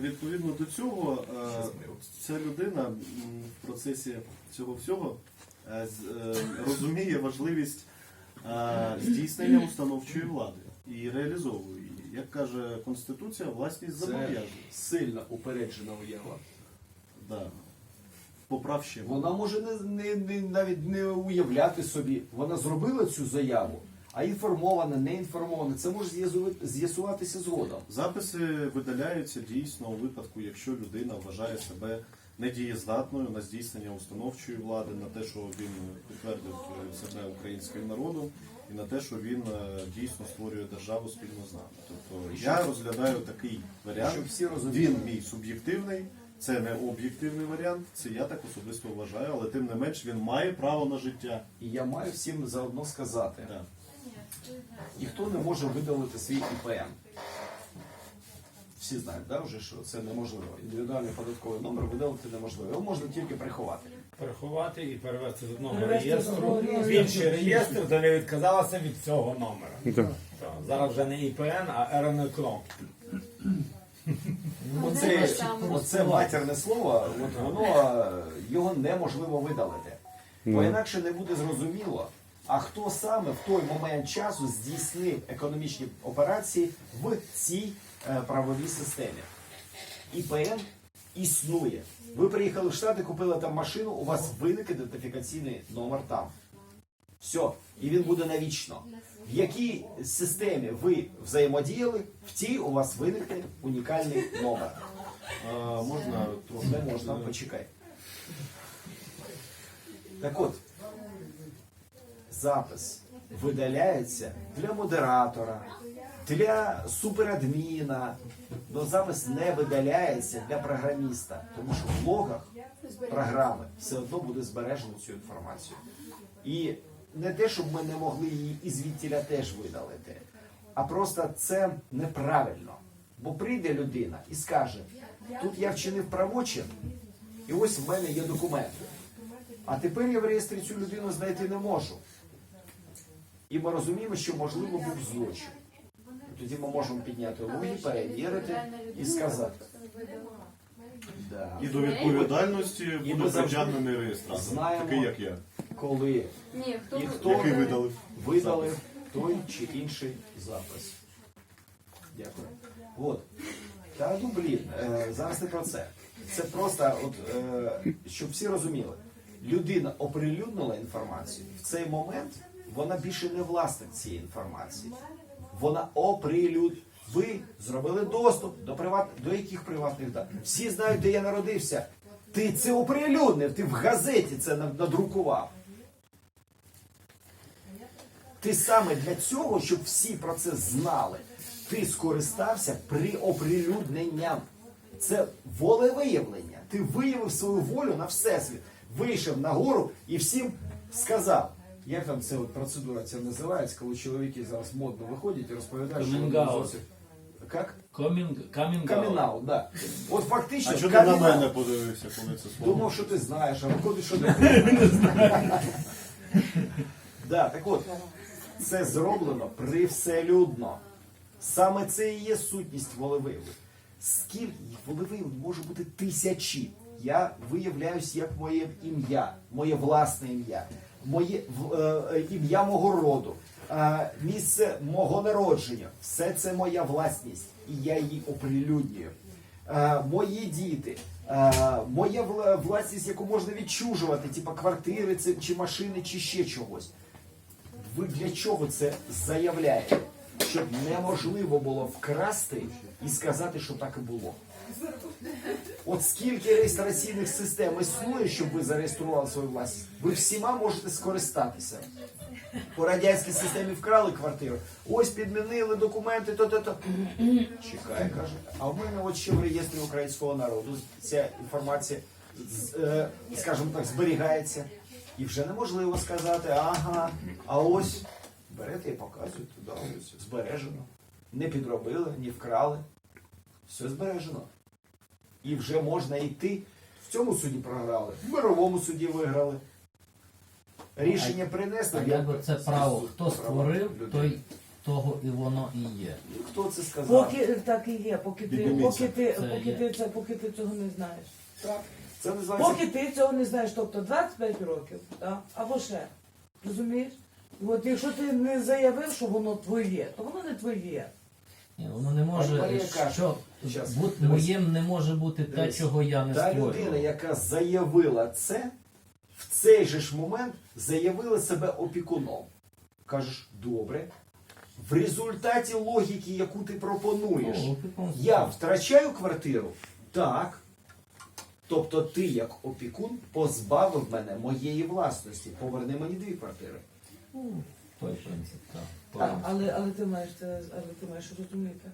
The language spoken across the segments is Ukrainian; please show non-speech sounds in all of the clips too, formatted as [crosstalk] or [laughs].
відповідно до цього, е, ця людина в процесі цього всього е, е, розуміє важливість здійснення установчої влади і реалізовує її. Як каже Конституція, власність зобов'язує. сильно упереджена уява. Да. Поправ ще. Вона може не, не, не, навіть не уявляти собі. Вона зробила цю заяву, а інформована, не інформована. Це може з'ясуватися згодом. Записи видаляються дійсно у випадку, якщо людина вважає себе недієздатною на здійснення установчої влади, на те, що він підтвердив е, себе українським народом, і на те, що він е, дійсно створює державу спільно з нами. Тобто я розглядаю такий варіант. Щоб всі розуміли. Він мій суб'єктивний, це не об'єктивний варіант. Це я так особисто вважаю, але тим не менш він має право на життя. І я маю всім заодно сказати, Так. Ніхто не може видалити свій ІПН. Всі знають, да, вже, що це неможливо. Індивідуальний податковий номер видалити неможливо. Його можна тільки приховати. переховати і перевести з одного Перевести реєстру в реєстру. інший реєстр, де не відказалася від цього номера. Да. То Зараз вже не ІПН, а РНК. Оце, оце матерне слово, от воно е, його неможливо видалити. Бо інакше не буде зрозуміло, а хто саме в той момент часу здійснив економічні операції в цій е, правовій системі. ІПН існує. Ви приїхали в Штати, купили там машину, у вас виник ідентифікаційний номер там. Все, і він буде навічно. В якій системі ви взаємодіяли, в тій у вас виникне унікальний номер. А, можна трохи Не можна, почекай. Так от, запис видаляється для модератора, для суперадміна, але запис не видаляється для програміста, тому що в логах програми все одно буде збережено цю інформацію. І не те, щоб ми не могли її і звідтіля теж видалити, а просто це неправильно. Бо прийде людина і скаже: тут я вчинив правочин, і ось в мене є документи. А тепер я в реєстрі цю людину знайти не можу. І ми розуміємо, що можливо був злочин. Тоді ми можемо підняти луги, перевірити і сказати. Да. І до відповідальності І буде завжди притягнений реєстратор, знаємо- такий як я, Коли Ні, хто і ви- хто який видалив. видали той чи інший запис. Дякую. От. Та ну блін, е, зараз не про це. Це просто, от, е, щоб всі розуміли, людина оприлюднила інформацію. В цей момент вона більше не власник цієї інформації. Вона оприлюд. Ви зробили доступ до приват... до яких приватних даних? Всі знають, де я народився. Ти це оприлюднив, ти в газеті це надрукував. Ти саме для цього, щоб всі про це знали, ти скористався при оприлюдненням. Це волевиявлення. Ти виявив свою волю на всесвіт, вийшов на гору і всім сказав. Як там це от процедура ця називається, коли чоловіки зараз модно виходять і розповідають, що вони Coming out. зовсім. Як? Комінг, камінг Камінаут, да. От фактично, А що ти на мене подивився, коли це слово? Думав, що ти знаєш, а виходить, що не [laughs] знаєш. Да, так от, це зроблено привселюдно. Саме це і є сутність волевияву. Скільки їх може бути тисячі. Я виявляюсь як моє ім'я, моє власне ім'я, моє е, е, ім'я мого роду, е, місце мого народження. Все це моя власність, і я її оприлюднюю. Е, мої діти, е, моя власність, яку можна відчужувати, типа квартири чи машини, чи ще чогось. Ви для чого це заявляєте? Щоб неможливо було вкрасти і сказати, що так і було. От скільки реєстраційних систем існує, щоб ви зареєстрували свою власність, ви всіма можете скористатися. По радянській системі вкрали квартиру. Ось підмінили документи, то-то-то. Чекай, каже. А в мене от ще в реєстрі українського народу ця інформація, е, скажімо так, зберігається. І вже неможливо сказати, ага, а ось берете і показуєте, да, ось збережено. Не підробили, не вкрали. Все збережено. І вже можна йти. В цьому суді програли, в мировому суді виграли. Рішення принесли. А як би це право хто створив, той того і воно і є. Хто це сказав? Поки так і є, поки ти, поки ти, Це поки є. ти це, поки ти цього не знаєш. Так. Це називається Поки ти цього не знаєш, тобто 25 років, так? або ще. Розумієш? От якщо ти не заявив, що воно твоє, то воно не твоє. Ні, воно не може, що щас, бути дивись. моїм не може бути те, Дивись. чого я не Та людина, створював. яка заявила це, в цей же ж момент заявила себе опікуном. Кажеш, добре. В результаті логіки, яку ти пропонуєш, Ну, опікун- я втрачаю квартиру? Так. Тобто ти, як опікун, позбавив мене моєї власності. Поверни мені дві квартири. Ну, той принцип, так. Так. Але, але ти маєш це, але ти маєш розуміти.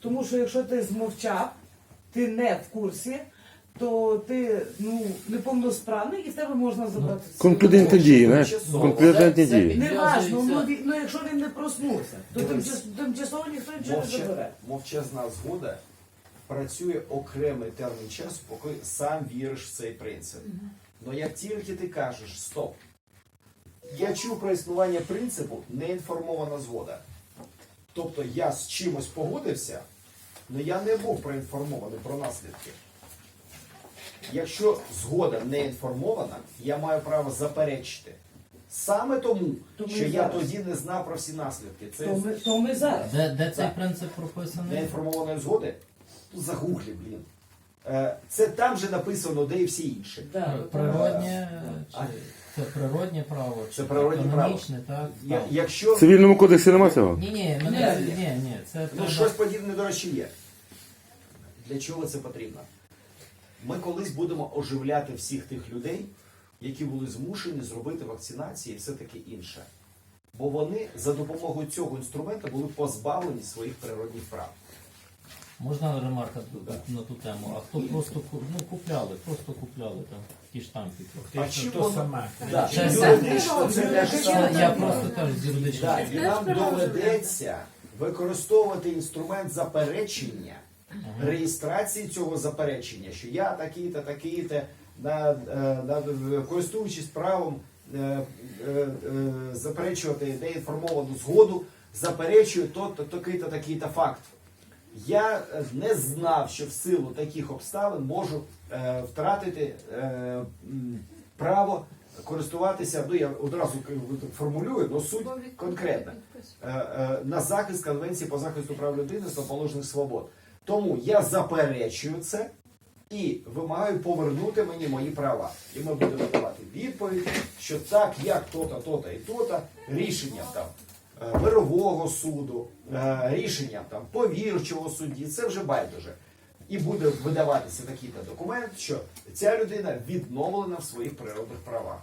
Тому що якщо ти змовчав, ти не в курсі, то ти ну неповносправний і в тебе можна забрати. все. Конкурентні дії, знаєш? Конкурентні Це- це дії. Не важно, ну, ну якщо він не проснувся, то Дивись. тимчас, тимчасово ніхто нічого не Мовча- забере. мовчазна згода працює окремий термін часу, поки сам віриш в цей принцип. Но як тільки ти кажеш стоп, я чув про існування принципу неінформована згода. Тобто я з чимось погодився, але я не був проінформований про наслідки. Якщо згода не інформована, я маю право заперечити. Саме тому, То що я зараз. тоді не знав про всі наслідки. Це То ми, то ми зараз. Де, де цей принцип прописаний? неінформованої згоди, загуглі, блін. Е, Це там же написано, де і всі інші. Да, Природнє, А- чи це природнє право, чи Це природнє право. так? Я- Якщо В цивільному кодексі нема цього? Ні, ні, мене, Ні. ні, ні, це ну, треба... щось подібне, до речі, є. Для чого це потрібно? Ми колись будемо оживляти всіх тих людей, які були змушені зробити вакцинації і все таке інше. Бо вони за допомогою цього інструмента були позбавлені своїх природних прав. Можна ремарка на ту тему? А хто просто ну, купляли, просто купляли там ті штампики. А то саме. Да, Це юридично це те ж Це саме. я просто кажу з юридичної Так, і нам доведеться використовувати інструмент заперечення, реєстрації цього заперечення, що я такий-то, такий-то, на, е, на, користуючись правом е, е, е, заперечувати неінформовану згоду, заперечую то-то, такий-то, такий-то факт. Я не знав, що в силу таких обставин можу е, втратити е, право користуватися. Ну я одразу формулюю, але суть конкретна. Е, е, на захист Конвенції по захисту прав людини з положених свобод. Тому я заперечую це і вимагаю повернути мені мої права. І ми будемо давати відповідь, що так, як то-то, то-то і то-то, рішенням там мирового суду, е, рішенням там повірчого судді, це вже байдуже. І буде видаватися такий-то документ, що ця людина відновлена в своїх природних правах.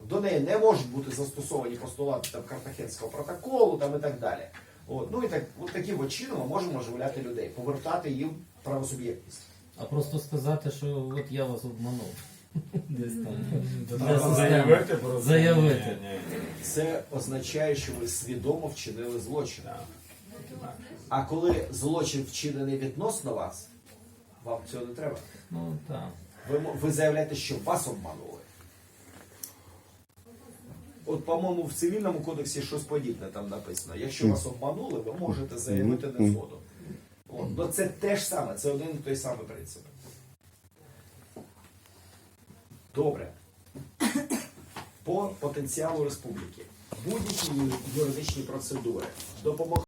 До неї не можуть бути застосовані постулати там Картахенського протоколу там, і так далі. От, ну і так, от таким чином ми можемо оживляти людей, повертати їм правосуб'єктність. А просто сказати, що от я вас обманув. Десь там. Треба. Заявити про це. Заявити. Ні, ні, ні. Це означає, що ви свідомо вчинили злочин. А коли злочин вчинений відносно вас, вам цього не треба. Ну так. Ви, мо- ви заявляєте, що вас обманули. От, по-моєму, в цивільному кодексі щось подібне там написано. Якщо вас обманули, ви можете заявити незгоду. От, ну це те ж саме, це один і той самий принцип. Добре. По потенціалу республіки. Будь-які юридичні процедури допомогли.